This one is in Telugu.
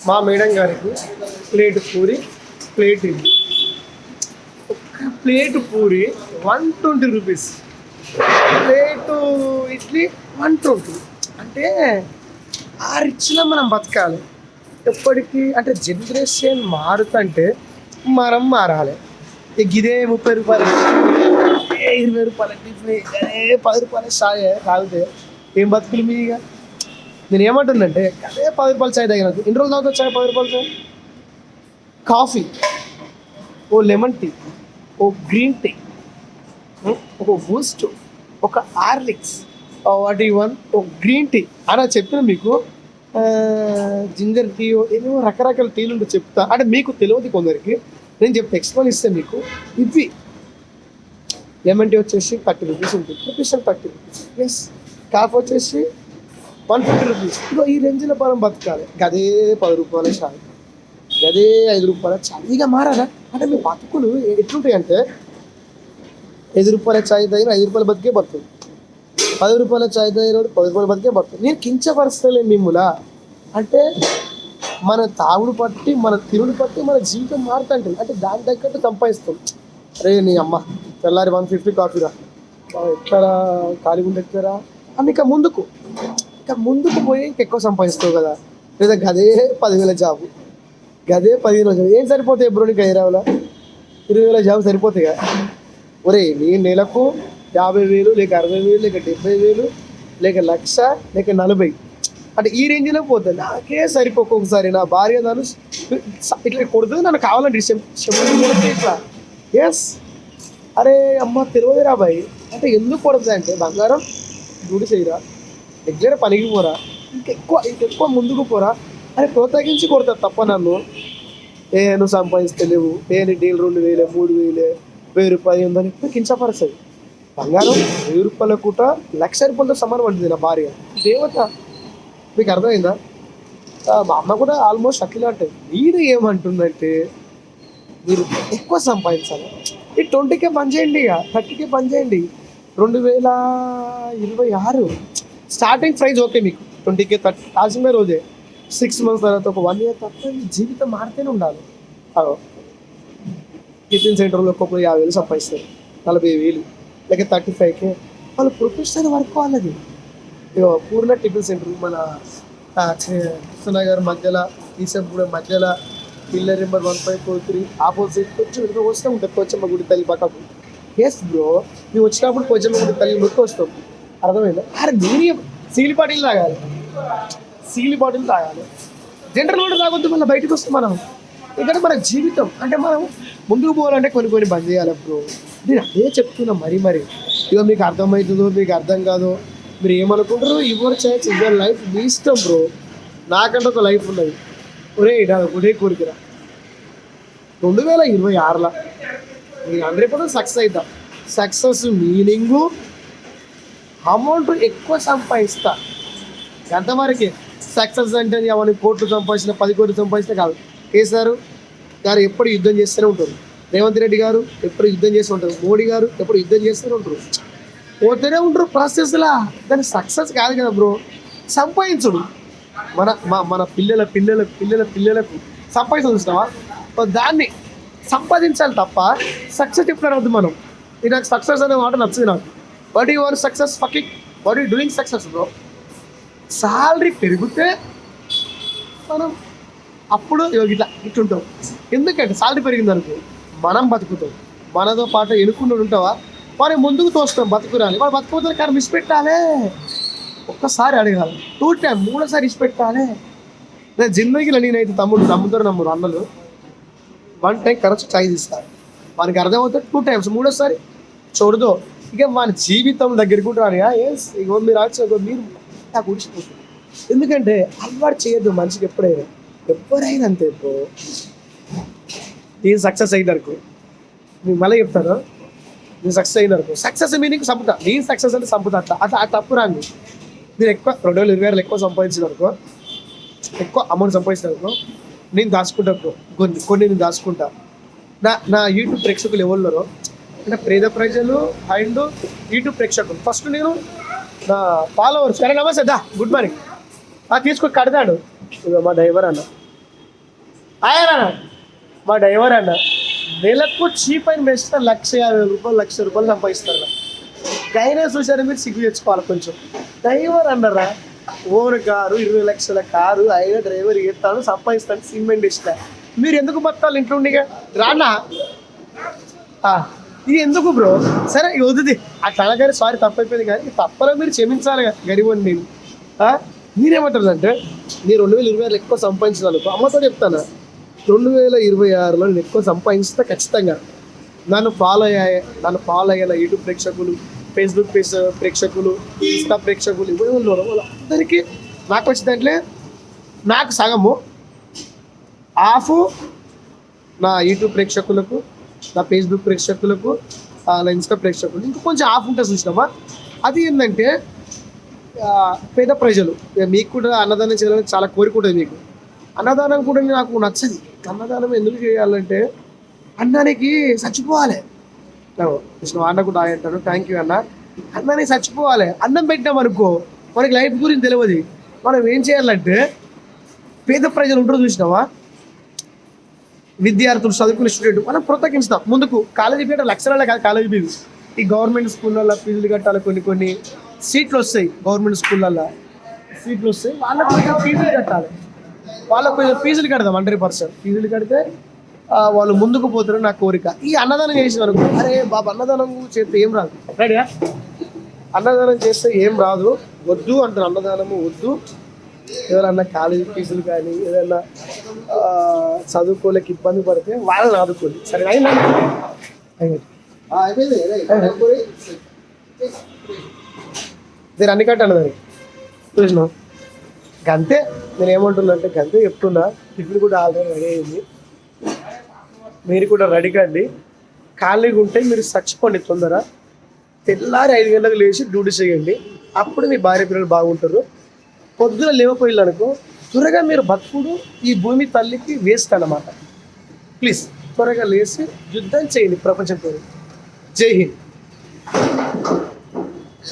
మా మేడం గారికి ప్లేట్ పూరి ప్లేట్ ఇడ్లీ ఒక plate puri one twenty rupees plate idli one twenty అంటే ఆ రిచ్లో మనం బతకాలి ఎప్పటికీ అంటే జనరేషన్ మారుతుంటే మనం మారాలి ఇక ఇదే ముప్పై రూపాయలు ఇరవై రూపాయల టిఫిన్ పది రూపాయల చాయ్ తాగితే ఏం బతుకులు మీ ఇక నేను ఏమంటుందంటే అదే పది రూపాయలు చాయ్ తాగిన ఎన్ని రోజులు తాగుతా చాయ్ పది రూపాయలు చాయ్? కాఫీ ఓ లెమన్ టీ ఓ గ్రీన్ టీ ఒక బూస్ట్ ఒక ఆర్లిక్స్ వాట్ ఈ వన్ ఓ గ్రీన్ టీ. అలా చెప్పిన మీకు జింజర్ టీ ఏమో రకరకాల టీలు ఉంటే చెప్తా. అంటే మీకు తెలియదు కొందరికి. నేను చెప్తే ఎక్స్ప్లెయిన్ ఇస్తే మీకు. ఇవి లెమన్ టీ వచ్చేసి థర్టీ రూపీస్ ఉంటుంది. Rupees thirty rupees. ఎస్ కాఫ్ వచ్చేసి వన్ ఫిఫ్టీ రూపీస్. ఇగో ఈ రేంజ్లో మనం బతకాలి. గదే పది రూపాయల చాలు. గదే ఐదు రూపాయల చాయ్ ఇక మారాలా? అంటే మీ బతుకులు ఎట్లుంటాయి అంటే ఐదు రూపాయల చాయ్ తాగిన ఐదు రూపాయల బతికే బతుకుతుంది పది రూపాయల చాయ్ తాగినోడు పది రూపాయల బతికే పడుతుంది నేను కించపరుస్తలే మిమ్ములా? అంటే మన తాగుడు పట్టి మన తిరుడు పట్టి మన జీవితం మారుతుంటుంది. అంటే దాని తగ్గట్టు సంపాదిస్తాం. అరే నీ అమ్మ తెల్లారి వన్ ఫిఫ్టీ కాఫీరా ఎక్కడా? ఖాళీగా ఉండి ఎక్కరా అని ఇక ముందుకు. ఇక ముందుకు పోయి ఇంకెక్కువ సంపాదిస్తావు కదా? లేదా గదే పదివేల జాబు. గదే పదిహేను జాబు. ఏం సరిపోతాయి బ్రో నీకు హైదరాబాద్లో? ఇరవై వేల జాబు సరిపోతాయి కదా ఒరే నీ నెలకు యాభై వేలు లేక అరవై వేలు లేక డెబ్బై వేలు లేక లక్ష లేక నలభై. అంటే ఈ రేంజ్లో పోతుంది నాకే సరిపోకొకసారి నా భార్య నన్ను ఇట్లా కొడుతుంది నన్ను కావాలంటే ఇట్లా. ఎస్ అరే అమ్మ తెలియదురా బాయ్? అంటే ఎందుకు కొడుతుంది అంటే బంగారం గుడి చేయరా దగ్గర పనికి పోరా? ఇంకెక్కువ ఇంకెక్కువ ముందుకు పోరా? అని ప్రోత్సహించి కొడతారు తప్ప నన్ను. ఏ నువ్వు సంపాదిస్తలేవు. ఏ నీ డీల్ రెండు వేలే మూడు వేలే వెయ్యి రూపాయలు ఉందని ఇప్పుడు కించపరుస్తుంది. బంగారం వెయ్యి రూపాయల కూట లక్ష రూపాయలతో సమానం అంటుంది నా భార్య. దేవత మీకు అర్థమైందా? మా అమ్మ కూడా ఆల్మోస్ట్ అట్లా అంటే మీరు ఏమంటుందంటే మీరు ఎక్కువ సంపాదించాలి. ఈ ట్వంటీకే పని చేయండి ఇక థర్టీకే పని చేయండి. రెండు వేల ఇరవై ఆరు. స్టార్టింగ్ ప్రైస్ ఓకే మీకు. ట్వంటీకే థర్టీ కాల్సిన రోజే. సిక్స్ మంత్స్ తర్వాత ఒక వన్ ఇయర్ తర్వాత మీ జీవితం మారితేనే ఉండాలి. టిఫిన్ సెంటర్లో ఒక్కొక్కరు యాభై వేలు సంపాదిస్తారు. నలభై వేలు. లేక థర్టీ ఫైవ్కే వాళ్ళు ప్రొఫెషనల్ వర్క్ వాళ్ళది. ఇగో పూర్ణ టిఫిన్ సెంటర్ మన కృష్ణనగర్ మధ్యలో ఈసంపూడ మధ్యలో pillar number one five four three opposite కొంచెం వెనుక వస్తూ ఉంటుంది పోచమ్మ గుడి తల్లి పక్కకు. ఎస్ బ్రో మేము వచ్చినప్పుడు పోచమ్మ గుడి తల్లి ముక్కు వస్తాం అర్థమైందా? అరే నేను సీలి బాటిల్ తాగాలి. సీలి బాటిల్ తాగాలి. జనరల్ వాటర్ తాగొద్దు మళ్ళీ బయటకు వస్తాం మనం. ఎందుకంటే మన జీవితం అంటే మనం ముందుకు పోవాలంటే కొన్ని కొన్ని బంద్ చేయాలి బ్రో. నేను అదే చెప్తున్నా మరీ మరి. ఇక మీకు అర్థమవుతుందో మీకు అర్థం కాదో మీరు ఏమనుకుంటారో యువర్ చేయొచ్చు యువర్ లైఫ్. మీ ఇష్టం బ్రో. నాకంటే ఒక లైఫ్ ఉన్నది. ఒరే ఇడా ఒకటే కోరికరా. రెండు వేల ఇరవై ఆరులో నేను హండ్రెడ్ పర్సెంట్ సక్సెస్ అవుతాం సక్సెస్ మీనింగు అమౌంట్ ఎక్కువ సంపాదిస్తా. ఎంతవరకు సక్సెస్ అంటే అవన్నీ కోట్లు సంపాదించిన పది కోట్లు సంపాదించిన కాదు. కేసీఆర్ గారు ఎప్పుడు యుద్ధం చేస్తూనే ఉంటారు. రేవంత్ రెడ్డి గారు ఎప్పుడు యుద్ధం చేస్తూ ఉంటారు. మోడీ గారు ఎప్పుడు యుద్ధం చేస్తూనే ఉంటారు. పోతూనే ఉంటారు ప్రాసెస్లా దాని సక్సెస్ కాదు కదా బ్రో సంపాదించుడు. మన మన పిల్లల పిల్లల పిల్లల పిల్లలకు సంపాదించడం చూస్తావా దాన్ని సంపాదించాలి తప్ప సక్సెస్ ఎప్పుడు అనవద్దు మనం. ఇది నాకు సక్సెస్ అనే మాట నచ్చింది నాకు. But you are success fucking what you doing success bro salary పెరిగితే మనం అప్పుడు ఇట్లా ఇట్లుంటాం. ఎందుకంటే సాలరీ పెరిగింది అనుకో మనం బతుకుతాం. మనతో పాటు ఎనుకుండా ఉంటావా? మరి ముందుకు తోస్తాం బతుకురాలి. వాడు బతుకుతారు కానీ మిస్ పెట్టాలి. ఒక్కసారి అడగాలి. టూ టైం మూడోసారి ఇచ్చి పెట్టాలి. నేను జిందగీలో నేనైతే తమ్ముడు నమ్ముతారు నమ్ముడు అన్నలు. వన్ టైం కరెక్ట్ ట్రై చేస్తారు వారికి అర్థమవుతుంది టూ టైమ్స్ మూడోసారి చూడదు ఇక మన జీవితం దగ్గర కూడా రాని ఎస్ ఇగో మీరు ఆచ మీరు నాకు ఊడిచిపోతుంది ఎందుకంటే అలవాటు చేయొద్దు మనిషికి ఎప్పుడైనా. ఎవరైనా అంతే ఇప్పుడు. నేను సక్సెస్ అయినరకు నేను మళ్ళీ చెప్తాను. నేను సక్సెస్ అయినరకు సక్సెస్ మీనింగ్ సంపుతా. నేను సక్సెస్ అంటే సంపుతా అట్లా. అట్లా ఆ తప్పు రాను. మీరు ఎక్కువ రెండు వేల ఇరవై వేలు ఎక్కువ సంపాదించినారనుకో ఎక్కువ అమౌంట్ సంపాదించినారనుకో నేను దాచుకుంటా కొన్ని కొన్ని నేను దాచుకుంటా. నా నా యూట్యూబ్ ప్రేక్షకులు ఎవరున్నారో అంటే పేద ప్రజలు అండ్ ఇటు ప్రేక్షకులు. ఫస్ట్ నేను నా ఫాలోవర్స్ సరే నమస్తే దా గుడ్ మార్నింగ్ ఆ తీసుకొని కడతాడు. మా డ్రైవర్ అన్న. ఆయన మా డ్రైవర్ అన్న. నెలకు చీప్ అండ్ బెస్ట్ లక్ష యాభై రూపాయలు లక్ష రూపాయలు సంపాదిస్తారు గైనే చూసారా మీరు సిగ్గు తెచ్చుకోవాలి కొంచెం. డ్రైవర్ అన్నారా ఓన్ కారు ఇరవై లక్షల కారు అయినా డ్రైవర్ ఎత్తాను సంపాదిస్తాను సిమెంట్ ఇస్తా. మీరు ఎందుకు బతాలు ఇంట్లో ఉండిగా? రానా? ఆ, ఇది ఎందుకు బ్రో? సరే ఇది వద్దుది అట్లా అనగానే సారీ తప్పైపోయింది కానీ తప్పలో మీరు క్షమించాలి గరిబోని నేను. మీరేమంటారు అంటే నేను రెండు వేల ఇరవై ఆరులో ఎక్కువ సంపాదించిన అనుకో అమ్మతో చెప్తాను? రెండు వేల ఇరవై ఆరులో నేను ఎక్కువ సంపాదించితే ఖచ్చితంగా. నన్ను ఫాలో అయ్యే నన్ను ఫాలో అయ్యేలా యూట్యూబ్ ప్రేక్షకులు ఫేస్బుక్ పేజ్ ప్రేక్షకులు ఇన్స్టా ప్రేక్షకులు ఇవ్వడం ఉన్నారు వాళ్ళందరికీ నాకు వచ్చిందంటే నాకు సగము. హాఫ్ నా యూట్యూబ్ ప్రేక్షకులకు నా ఫేస్బుక్ ప్రేక్షకులకు అలా ఇన్స్టా ప్రేక్షకులు ఇంకా కొంచెం ఆఫ్ ఉంటుంది చూసినామా అది ఏంటంటే పేద ప్రజలు ఇక మీకు కూడా అన్నదానం చేయాలని చాలా కోరిక ఉంటుంది మీకు. అన్నదానం కూడా నాకు నచ్చదు. అన్నదానం ఎందుకు చేయాలంటే అన్నానికి చచ్చిపోవాలి. కృష్ణ అన్న కూడా ఆయన థ్యాంక్ యూ అన్న. అన్నానికి చచ్చిపోవాలి. అన్నం పెట్టాం అనుకో మనకి లైఫ్ గురించి తెలియదు మనం ఏం చేయాలంటే పేద ప్రజలు ఉంటారు చూసినావా? విద్యార్థులు చదువుకునే స్టూడెంట్ మనం ప్రోత్సహిస్తాం ముందుకు కాలేజీ ఫీజు లక్షల కాదు కాలేజీ ఫీజు ఈ గవర్నమెంట్ స్కూళ్ళల్లో ఫీజులు కట్టాలి కొన్ని కొన్ని సీట్లు వస్తాయి గవర్నమెంట్ స్కూళ్ళల్లో. సీట్లు వస్తాయి వాళ్ళకు కొంచెం ఫీజులు కట్టాలి. వాళ్ళకు కొంచెం ఫీజులు కడదాం హండ్రెడ్ పర్సెంట్ ఫీజులు కడితే వాళ్ళు ముందుకు పోతారు నా కోరిక. ఈ అన్నదానం చేసిన అనుకో అరే బాబు అన్నదానం చేస్తే ఏం రాదు? అన్నదానం చేస్తే ఏం రాదు? వద్దు అంటారు అన్నదానము వద్దు. ఎవరన్నా కాలేజీ ఫీజులు కానీ ఏదైనా చదువుకోలేక ఇబ్బంది పడితే వాళ్ళని ఆదుకోండి. సరే అయినా? నేను అన్ని కట్టాను దాన్ని చూసిన గంతే. నేను ఏమంటున్నా అంటే గంతే చెప్తున్నా. టిఫిన్ కూడా ఆల్రెడీ రెడీ అయింది. మీరు కూడా రెడీ కండి. ఖాళీగా ఉంటే మీరు చచ్చిపోండి తొందర. తెల్లారి ఐదు గంటలకు లేచి డ్యూటీ చేయండి. అప్పుడు మీ భార్య పిల్లలు బాగుంటారు. పొద్దున లేవపోయిల్లు అనుకో త్వరగా మీరు భక్తుడు ఈ భూమి తల్లికి వేస్ట్ అన్నమాట. ప్లీజ్ త్వరగా లేచి యుద్ధం చేయండి ప్రపంచంతో జై హింద్.